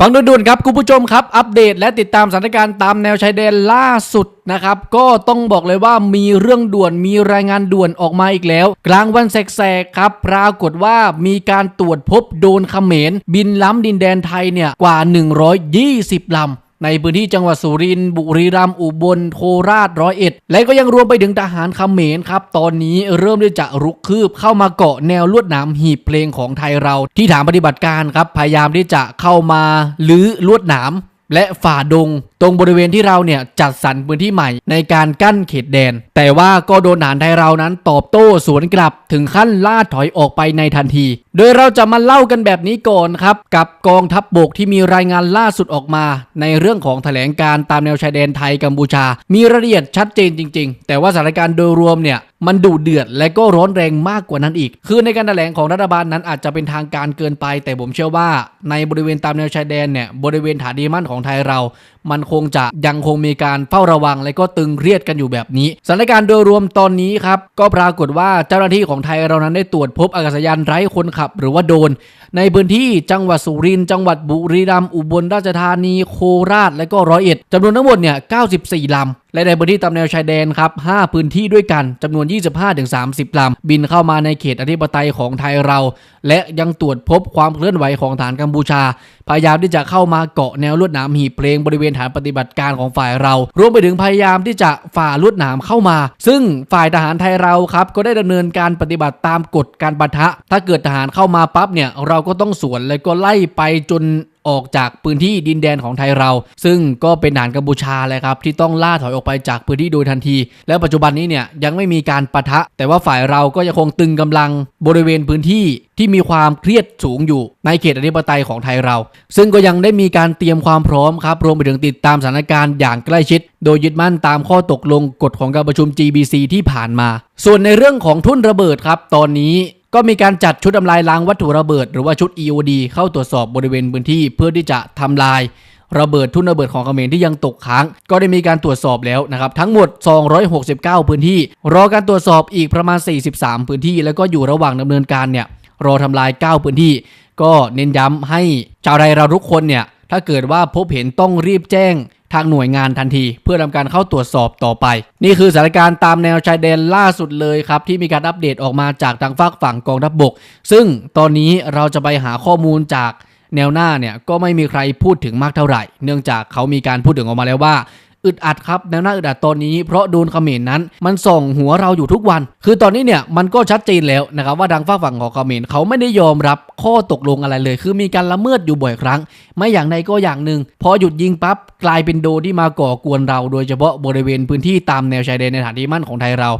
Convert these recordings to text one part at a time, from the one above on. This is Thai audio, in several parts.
ฟังด่วนๆครับคุณผู้ชมครับ อัปเดตและติดตามสถานการณ์ตามแนวชายแดนล่าสุดนะครับ ก็ต้องบอกเลยว่ามีเรื่องด่วนมีรายงานด่วนออกมาอีกแล้ว กลางวันแสกๆครับ ปรากฏว่ามีการตรวจพบโดนเขมร บินล้ำดินแดนไทยเนี่ยกว่า 120ลำ ในพื้นที่จังหวัดสุรินทร์บุรีรัมย์อุบลโคราชร้อยเอ็ด และก็ยังรวมไปถึงทหารเขมรครับ ตอนนี้เริ่มที่จะรุกคืบเข้ามาเกาะแนวลวดหนามหีบเพลงของไทยเรา ที่ฐานปฏิบัติการครับพยายามที่จะเข้ามาลื้อลวดหนาม และฝ่าดง ตรงบริเวณที่เราเนี่ยจัดสรรพื้นที่ใหม่ในการกั้นเขตแดน แต่ว่าก็โดนทหารไทยเรานั้นตอบโต้สวนกลับถึงขั้นล่าถอยออกไปในทันที โดยเราจะมาเล่ากันแบบนี้ก่อนครับ กับกองทัพบบกที่มีรายงานล่าสุดออกมา ในเรื่องของแถลงการตามแนวชายแดนไทยกัมพูชา มีรายละเอียดชัดเจนจริง ๆ แต่ว่าสถานการณ์โดยรวมเนี่ย มันดุเดือดและก็ร้อนแรงมากกว่านั้นอีก คือในการแถลงของรัฐบาลนั้นอาจจะเป็นทางการเกินไป แต่ผมเชื่อว่า ในบริเวณตามแนวชายแดนเนี่ยบริเวณฐานดีมั่นของไทยเรา มันคงจะยังคงมีการเฝ้าระวังและก็ตึงเครียดกันอยู่แบบนี้สถานการณ์โดยรวมตอนนี้ครับก็ปรากฏว่าเจ้าหน้าที่ของไทยเรานั้นได้ตรวจพบอากาศยานไร้คนขับ หรือว่าโดรนในพื้นที่จังหวัดสุรินทร์จังหวัดบุรีรัมย์อุบลราชธานีโคราชและก็ร้อยเอ็ดจำนวนทั้งหมดเนี่ย94ลำและในพื้นที่ตามแนวชายแดนครับ 5 พื้นที่ด้วยกันจำนวน 25-30 ลำ บินเข้ามาในเขตอธิปไตยของไทยเรา และยังตรวจพบความเคลื่อนไหวของฐานกัมพูชา พยายามที่จะเข้ามาเกาะแนวลวดหนามหีบเพลงบริเวณฐานปฏิบัติการของฝ่ายเรา รวมไปถึงพยายามที่จะฝ่าลวดหนามเข้ามา ซึ่งฝ่ายทหารไทยเราครับก็ได้ดำเนินการปฏิบัติตามกฎการปะทะ ถ้าเกิดทหารเข้ามาปั๊บเนี่ยเราก็ต้องสวนและก็ไล่ไปจนออกจากพื้นที่ดินแดนของไทยเรา ซึ่งก็เป็นฐานกัมพูชาเลยครับ ที่ต้องล่าถอยออกไปจากพื้นที่โดยทันที และปัจจุบันนี้เนี่ยยังไม่มีการปะทะ แต่ว่าฝ่ายเราก็ยังคงตึงกำลังบริเวณพื้นที่ ที่มีความเครียดสูงอยู่ในเขตอธิปไตยของไทยเรา ซึ่งก็ยังได้มีการเตรียมความพร้อมครับ รวมไปถึงติดตามสถานการณ์อย่างใกล้ชิด โดยยึดมั่นตามข้อตกลงกฎของการประชุม GBC ที่ผ่านมา ส่วนในเรื่องของทุ่นระเบิดครับตอนนี้ก็มีการจัดชุดทำลายล้างวัตถุระเบิด หรือว่าชุด EOD เข้าตรวจสอบบริเวณพื้นที่เพื่อที่จะทำลายระเบิดทุ่นระเบิดของเขมรที่ยังตกค้าง ก็ได้มีการตรวจสอบแล้วนะครับ ทั้งหมด 269 พื้นที่ รอการตรวจสอบอีกประมาณ 43 พื้นที่ แล้วก็อยู่ระหว่างดำเนินการเนี่ย รอทำลาย 9 พื้นที่ ก็เน้นย้ำให้ชาวไทยเราทุกคนเนี่ย ถ้าเกิดว่าพบเห็นต้องรีบแจ้งทางหน่วยงานทันที เพื่อทำการเข้าตรวจสอบต่อไป นี่คือสถานการณ์ตามแนวชายแดนล่าสุดเลยครับ ที่มีการอัปเดตออกมาจากทางฝากฝั่งกองทัพบบก ซึ่งตอนนี้เราจะไปหาข้อมูลจากแนวหน้าเนี่ยก็ไม่มีใครพูดถึงมากเท่าไหร่ เนื่องจากเขามีการพูดถึงออกมาแล้วว่า อึดอัดครับแนวหน้าอึดอัดตอนนี้เพราะโดนเขมรนั้น มันส่องหัวเราอยู่ทุกวัน คือตอนนี้เนี่ยมันก็ชัดเจนแล้วนะครับว่าทางฝากฝั่งของเขมรเขาไม่ได้ยอมรับข้อตกลงอะไรเลย คือมีการละเมิดอยู่บ่อยครั้ง ไม่อย่างใดก็อย่างหนึ่งพอหยุดยิงปั๊บกลายเป็นโดที่มาก่อกวนเรา โดยเฉพาะบริเวณพื้นที่ตามแนวชายแดนในฐานที่มั่นของไทยเรา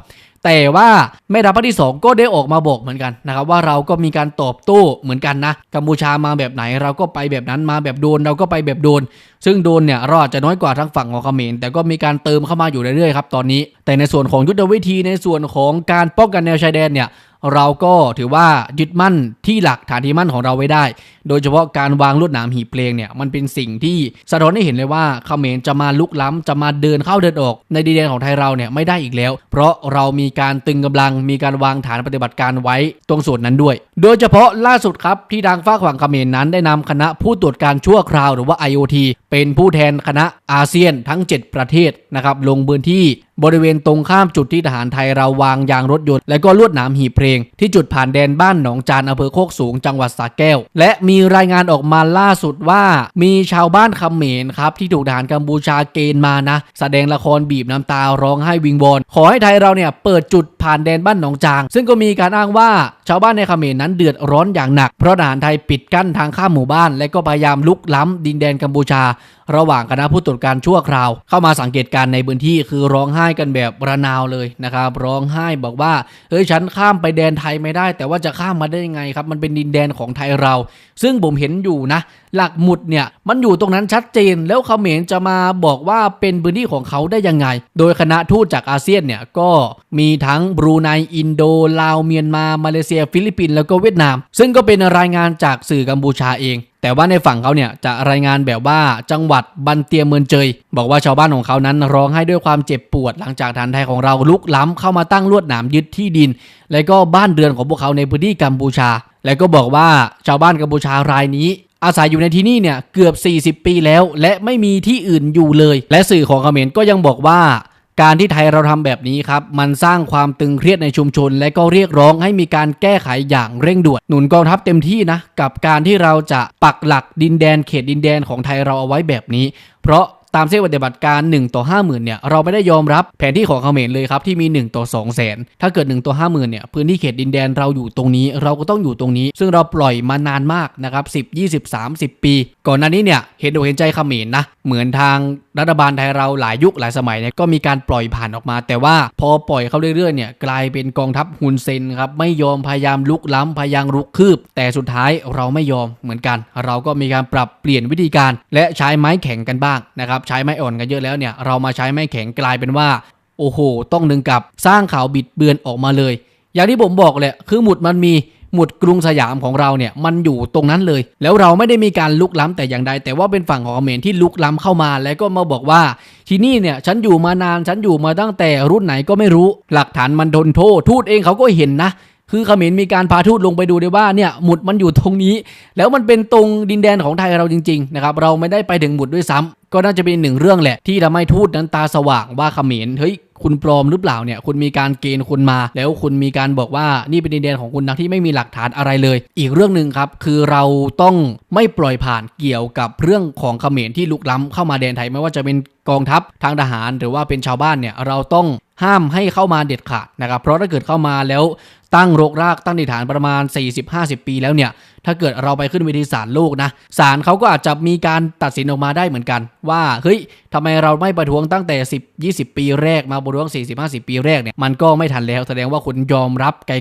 แต่ว่าแม่ทัพภาคที่ 2 ก็ได้ออกมาบอกเหมือนกันนะครับว่าเราก็มีการตอบโต้เหมือนกันนะกัมพูชามาแบบไหนเราก็ไปแบบนั้นมาแบบโดนเราก็ไปแบบโดน ซึ่งโดนเนี่ยเราอาจจะน้อยกว่าทางฝั่งของเขมรแต่ก็มีการเติมเข้ามาอยู่เรื่อยๆครับตอนนี้ แต่ในส่วนของยุทธวิธีในส่วนของการป้องกันแนวชายแดนเนี่ย เราก็ถือว่ายึดมั่นที่หลักฐานที่มั่นของเราไว้ได้ โดยเฉพาะการวางลวดหนามหีบเพลงเนี่ยมันเป็นสิ่งที่สะท้อนให้เห็นเลยว่าเขมรจะมาลุกล้ำจะมาเดินเข้าเดินออก ในดินแดนของไทยเราเนี่ยไม่ได้อีกแล้ว เพราะเรามีการตึงกำลังมีการวางฐานปฏิบัติการไว้ตรงส่วนนั้นด้วย โดยเฉพาะล่าสุดครับที่ทางฝากฝั่งเขมรนั้นได้นำคณะผู้ตรวจการชั่วคราวหรือว่า IOT เป็นผู้แทนคณะอาเซียนทั้ง 7 ประเทศนะครับลงพื้นที่บริเวณตรงข้ามจุดที่ทหารไทยเราวางยางรถยนต์ และก็ลวดหนามหีบเพลง ที่จุดผ่านแดนบ้านหนองจานอำเภอโคกสูงจังหวัดสระแก้ว และมีรายงานออกมาล่าสุดว่า มีชาวบ้านเขมรครับที่ถูกทหารกัมพูชาเกณฑ์มานะ แสดงละครบีบน้ำตาร้องไห้วิงวอนขอให้ไทยเราเนี่ยเปิดจุดผ่านแดนบ้านหนองจาง ซึ่งก็มีการอ้างว่าชาวบ้านในเขมรนั้นเดือดร้อนอย่างหนักเพราะทหารไทยปิดกั้นทางข้ามหมู่บ้าน และก็พยายามลุกล้ำดินแดนกัมพูชา ระหว่างคณะผู้ตรวจการชั่วคราว เข้ามาสังเกตการณ์ในพื้นที่คือร้องไห้กันแบบระนาวเลยนะครับร้องไห้บอกว่าเฮ้ยฉันข้ามไปแดนไทยไม่ได้ แต่ว่าจะข้ามมาได้ยังไงครับมันเป็นดินแดนของไทยเรา ซึ่งผมเห็นอยู่นะหลักหมุดเนี่ยมันอยู่ตรงนั้นชัดเจน แล้วเขมรจะมาบอกว่าเป็นพื้นที่ของเขาได้ยังไง โดยคณะทูตจากอาเซียนเนี่ยก็มีทั้งบรูไนอินโดลาวเมียนมามาเลเซีย ฟิลิปปินส์แล้วก็เวียดนาม ซึ่งก็เป็นรายงานจากสื่อกัมพูชาเองแต่ว่าในฝั่งเขาเนี่ยจะรายงานแบบว่าจังหวัดบันเตียเมืองเจย บอกว่าชาวบ้านของเขานั้นร้องไห้ด้วยความเจ็บปวด หลังจากฐานไทยของเราลุกล้ำเข้ามาตั้งลวดหนามยึดที่ดิน และก็บ้านเรือนของพวกเขาในพื้นที่กัมพูชา และก็บอกว่าชาวบ้านกัมพูชารายนี้ อาศัยอยู่ในที่นี่เนี่ยเกือบ 40 ปีแล้ว และไม่มีที่อื่นอยู่เลย และสื่อของเขมรก็ยังบอกว่า การที่ไทยเราทำแบบนี้ครับ มันสร้างความตึงเครียดในชุมชน และก็เรียกร้องให้มีการแก้ไขอย่างเร่งด่วนหนุนกองทัพเต็มที่นะกับการที่เราจะปักหลักดินแดนเขตดินแดนของไทยเราเอาไว้แบบนี้ เพราะ ตามเส้นปฏิบัติการ1ต่อ50,000เนี่ยเราไม่ได้ยอมรับแผนที่ของเขมรเลยครับที่มี 1 ต่อ 2 0 0แสนถ้าเกิด 1 ต่อ 50,000เนี่ยพื้นที่เขตดินแดนเราอยู่ตรงนี้ เราก็ต้องอยู่ตรงนี้ ซึ่งเราปล่อยมานานมากนะครับ10 20 30 ปี ก่อนหน้านี้เนี่ยเห็นอกเห็นใจเขมรนะ เหมือนทางรัฐบาลไทยเราหลายยุคหลายสมัยเนี่ยก็มีการปล่อยผ่านออกมา แต่ว่าพอปล่อยเข้าเรื่อยๆเนี่ยกลายเป็นกองทัพฮุนเซนครับไม่ยอมพยายามลุกล้ำพยายามรุกคืบ แต่สุดท้ายเราไม่ยอมเหมือนกัน เราก็มีการปรับเปลี่ยนวิธีการ และใช้ไม้แข็งกันบ้างนะครับใช้ไม้อ่อนกันเยอะแล้วเนี่ยเรามาใช้ไม้แข็งกลายเป็นว่าโอ้โห ต้องนึงกับสร้างข่าวบิดเบือนออกมาเลย อย่างที่ผมบอกเลยคือหมุดมันมี หมุดกรุงสยามของเราเนี่ยมันอยู่ตรงนั้นเลย แล้วเราไม่ได้มีการลุกล้ำแต่อย่างใด แต่ว่าเป็นฝั่งของเขมรที่ลุกล้ำเข้ามา แล้วก็มาบอกว่า ที่นี่เนี่ยฉันอยู่มานานฉันอยู่มาตั้งแต่รุ่นไหนก็ไม่รู้ หลักฐานมันทนโทษทูตเองเขาก็เห็นนะ คือเขมรมีการพาทูตลงไปดูด้วยว่าเนี่ยหมุดมันอยู่ตรงนี้ แล้วมันเป็นตรงดินแดนของไทยเราจริงๆนะครับเราไม่ได้ไปถึงหมุดด้วยซ้ำก็น่าจะเป็นหนึ่งเรื่องแหละ ที่ทำให้ทูตนั้นตาสว่างว่าเขมรเฮ้ยคุณปลอมหรือเปล่าเนี่ยคุณมีการเกณฑ์คุณมา แล้วคุณมีการบอกว่านี่เป็นดินแดนของคุณนะที่ไม่มีหลักฐานอะไรเลย อีกเรื่องหนึ่งครับคือเราต้องไม่ปล่อยผ่านเกี่ยวกับเรื่องของเขมรที่ลุกล้ำเข้ามาแดนไทยไม่ว่าจะเป็นกองทัพทางทหาร หรือว่าเป็นชาวบ้านเนี่ยเราต้องห้ามให้เข้ามาเด็ดขาดนะครับเพราะถ้าเกิดเข้ามาแล้ว ตั้งรกรากตั้งดิฐานประมาณ 40-50 ปีแล้วเนี่ย ถ้าเกิดเราไปขึ้นเวทีศาลโลกนะศาลเขาก็อาจจะมีการตัดสินออกมาได้เหมือนกัน ว่าเฮ้ยทำไมเราไม่ประท้วงตั้งแต่ 10 20 ปีแรกมาประท้วง 40-50 ปีแรกเนี่ยมันก็ไม่ทันแล้วแสดงว่าคุณยอมรับไกล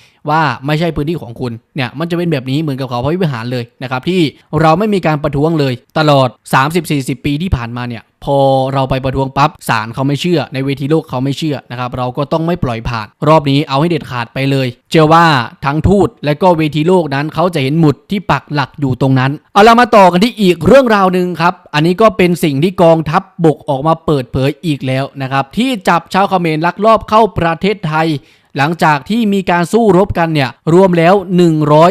ๆว่าไม่ใช่พื้นที่ของคุณเนี่ยมันจะเป็นแบบนี้เหมือนกับเขาพระวิหารเลยนะครับที่เราไม่มีการประท้วงเลย ตลอด 30-40 ปีที่ผ่านมาเนี่ยพอเราไปประท้วงปั๊บศาลเขาไม่เชื่อ ในเวทีโลกเขาไม่เชื่อนะครับเราก็ต้องไม่ปล่อยผ่าน รอบนี้เอาให้เด็ดขาดไปเลย เชื่อว่าทั้งทูตและก็เวทีโลกนั้นเขาจะเห็นหมุดที่ปักหลักอยู่ตรงนั้น เอาเรามาต่อกันที่อีกเรื่องราวหนึ่งครับ อันนี้ก็เป็นสิ่งที่กองทัพบบกออกมาเปิดเผยอีกแล้วนะครับ ที่จับชาวเขมรลักลอบเข้าประเทศไทย หลังจากที่มีการสู้รบกันเนี่ยรวมแล้ว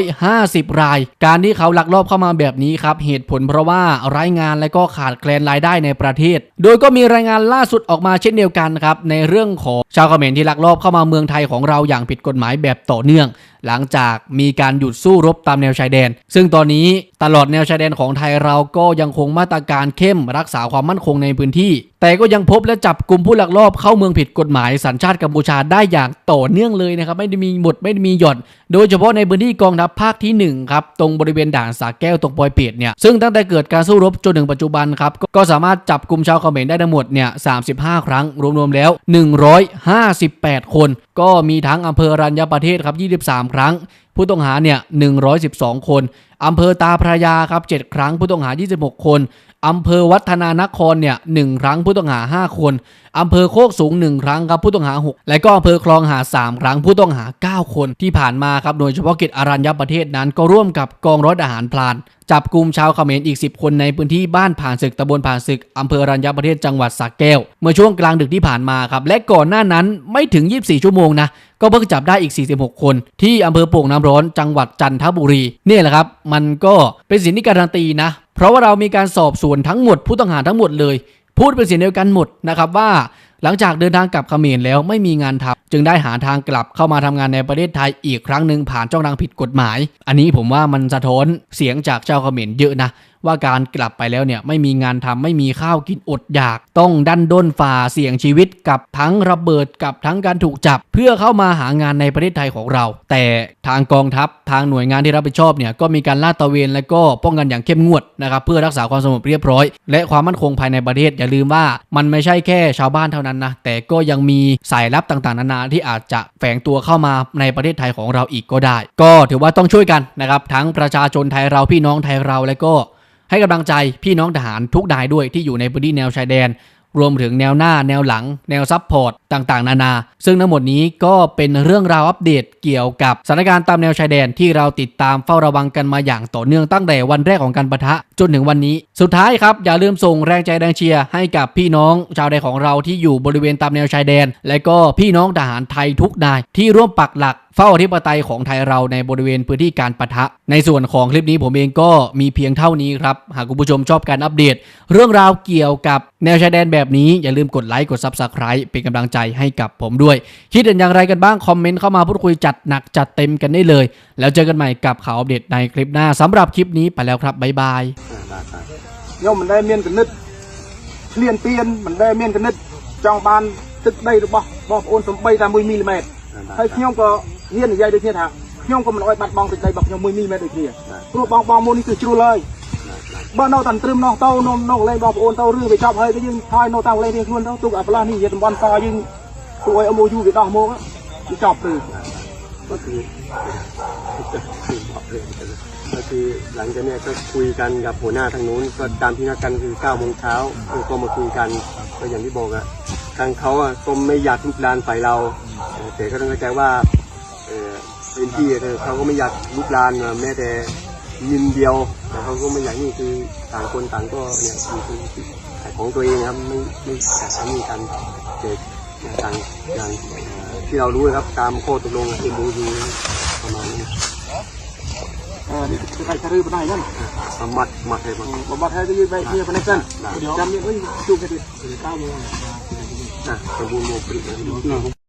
150 ราย การที่เขาลักลอบเข้ามาแบบนี้ครับเหตุผลเพราะว่าไร้งานและก็ขาดแคลนรายได้ในประเทศ โดยก็มีรายงานล่าสุดออกมาเช่นเดียวกันครับในเรื่องของชาวเขมรที่ลักลอบเข้ามาเมืองไทยของเราอย่างผิดกฎหมายแบบต่อเนื่อง หลังจากมีการหยุดสู้รบตามแนวชายแดน ซึ่งตอนนี้ตลอดแนวชายแดนของไทยเราก็ยังคงมาตรการเข้มรักษาความมั่นคงในพื้นที่ แต่ก็ยังพบและจับกลุ่มผู้ลักลอบเข้าเมืองผิดกฎหมายสัญชาติกัมพูชาได้อย่างต่อเนื่องเลยนะครับ ไม่ได้มีหมดไม่ได้มีหย่อน โดยเฉพาะในพื้นที่กองทัพภาคที่1ครับตรงบริเวณด่านสาแก้วตรงปอยเปียดเนี่ยซึ่งตั้งแต่เกิดการสู้รบจนถึงปัจจุบันครับก็สามารถจับกลุ่มชาวเขมรได้ทั้งหมดเนี่ย35 ครั้งรวมๆแล้ว 158 คน ก็มีทั้งอำเภอรัญญประเทศครับ 23 ครั้ง ผู้ต้องหาเนี่ย112 คน อำเภอตาพระยาครับ7ครั้งผู้ต้องหา 26 คนอำเภอวัฒนานครเนี่ยหนึ่งครั้งผู้ต้องหา 5 คนอำเภอโคกสูง 1 ครั้งครับผู้ต้องหา 6 และก็อำเภอคลองหา 3 ครั้งผู้ต้องหา 9 คนที่ผ่านมาครับโดยเฉพาะกิจอารัญญประเทศนั้นก็ร่วมกับกองร้อยทหารพลาน จับกลุ่มชาวเขมรอีก 10 คนในพื้นที่บ้านผ่านศึกตำบลผ่านศึกอำเภอรัญญประเทศจังหวัดสระแก้ว เมื่อช่วงกลางดึกที่ผ่านมาครับและก่อนหน้านั้นไม่ถึง 24 ชั่วโมงนะก็เพิ่งจับได้อีก 46 คน ที่อำเภอโป่งน้ำร้อนจังหวัดจันทบุรีเนี่ยแหละครับมันก็เป็นสิ่งที่การันตีนะ เพราะว่าเรามีการสอบสวนทั้งหมดผู้ต้องหาทั้งหมดเลย พูดเป็นเสียงเดียวกันหมดนะครับว่าหลังจากเดินทางกลับเขมรแล้วไม่มีงานทำจึงได้หาทางกลับเข้ามาทำงานในประเทศไทยอีกครั้งหนึ่งผ่านช่องทางผิดกฎหมาย อันนี้ผมว่ามันสะท้อนเสียงจากชาวเขมรเยอะนะ ว่าการกลับไปแล้วเนี่ยไม่มีงานทำไม่มีข้าวกินอดอยาก ต้องดันด้นฝ่าเสี่ยงชีวิตกับทั้งระเบิดกับทั้งการถูกจับ เพื่อเข้ามาหางานในประเทศไทยของเรา แต่ทางกองทัพทางหน่วยงานที่รับผิดชอบเนี่ยก็มีการลาดตระเวนและก็ป้องกันอย่างเข้มงวดนะครับเพื่อรักษาความสงบเรียบร้อย และความมั่นคงภายในประเทศอย่าลืมว่ามันไม่ใช่แค่ชาวบ้านเท่านั้นนะแต่ก็ยังมีสายลับต่างๆ นานาที่อาจจะแฝงตัวเข้ามาในประเทศไทยของเราอีกก็ได้ ก็ถือว่าต้องช่วยกันนะครับทั้งประชาชนไทยเราพี่น้องไทยเราและก็ ให้กำลังใจพี่น้องทหารทุกนายด้วยที่อยู่ในพื้นที่แนวชายแดน รวมถึงแนวหน้าแนวหลัง แนวซับพอร์ตต่างๆ นานา ซึ่งทั้งหมดนี้ก็เป็นเรื่องราวอัปเดตเกี่ยวกับสถานการณ์ตามแนวชายแดนที่เราติดตามเฝ้าระวังกันมาอย่างต่อเนื่องตั้งแต่วันแรกของการปะทะจนถึงวันนี้ สุดท้ายครับอย่าลืมส่งแรงใจแรงเชียร์ให้กับพี่น้องชาวไทยของเราที่อยู่บริเวณตามแนวชายแดน และก็พี่น้องทหารไทยทุกนายที่ร่วมปักหลักเฝ้าอธิปไตยของไทยเราในบริเวณพื้นที่การประทะ ในส่วนของคลิปนี้ผมเองก็มีเพียงเท่านี้ครับ หากคุณผู้ชมชอบการอัปเดต เรื่องราวเกี่ยวกับแนวชายแดนแบบนี้ อย่าลืมกดไลค์กดซับสไครป์เป็นกำลังใจให้กับผมด้วย คิดเห็นอย่างไรกันบ้าง คอมเมนต์เข้ามาพูดคุยจัดหนักจัดเต็มกันได้เลย แล้วเจอกันใหม่กับข่าวอัปเดตในคลิปหน้าสำหรับคลิปนี้ไปแล้วครับบายบายย่อมมันได้เมียนกันนิดเปลี่ยนเปียนมันได้เมียนกันนิดจองบานตึกได้หรือเปล่าบอกโอนสมบัยตามมิลลิเมตร ហើយខ្ញុំក៏ហ៊ាននិយាយដូចគ្នាថាខ្ញុំក៏មិនអោយបាត់បង់ទឹកដីរបស់ខ្ញុំ1មីលីម៉ែត្រដូចគ្នាព្រោះបងបងមុននេះគឺជ្រុលហើយបើនៅតែត្រឹមនោះទៅនៅនៅកន្លែងបងប្អូនទៅរឿងវាចប់ហើយទៅយើងថយនៅតាំងកន្លែងរៀងខ្លួនទៅទុកអាប្រឡាស់នេះជាតំបន់សយើងពួកឲ្យ MOU វាដោះមកវាចប់ទៅ ก็คือก็คือหลังจากเนี้ยก็คุยกันกับหัวหน้าทางนู้นก็ตามที่นัดกันคือ9โมงเช้าเออก็มาคุยกันก็อย่างที่บอกอะทางเขาอะก็ไม่อยากลุกลานฝ่ายเรา แต่ก็ต้องเข้าใจว่าเป็นที่เขาก็ไม่อยากลุกลานแม้แต่ยินเดียวแต่เขาก็ไม่อยากนี่คือต่างคนต่างก็เนี่ยคือของตัวเองครับไม่ไม่อยากทำนี่กันเกิด็กต่างอย่างที่เรารู้นะครับตามข้อตกลงเอ็มบูยูประมาณนี้ใครจะรื้อไปไหนนั่นมัดมัดเห้มัดมัดให้จะยืดไปเยืดไปในกันจำเนี่ยเอ้ยู่แค่เดีเก้าโมงอะสมบูรณ์โมบริ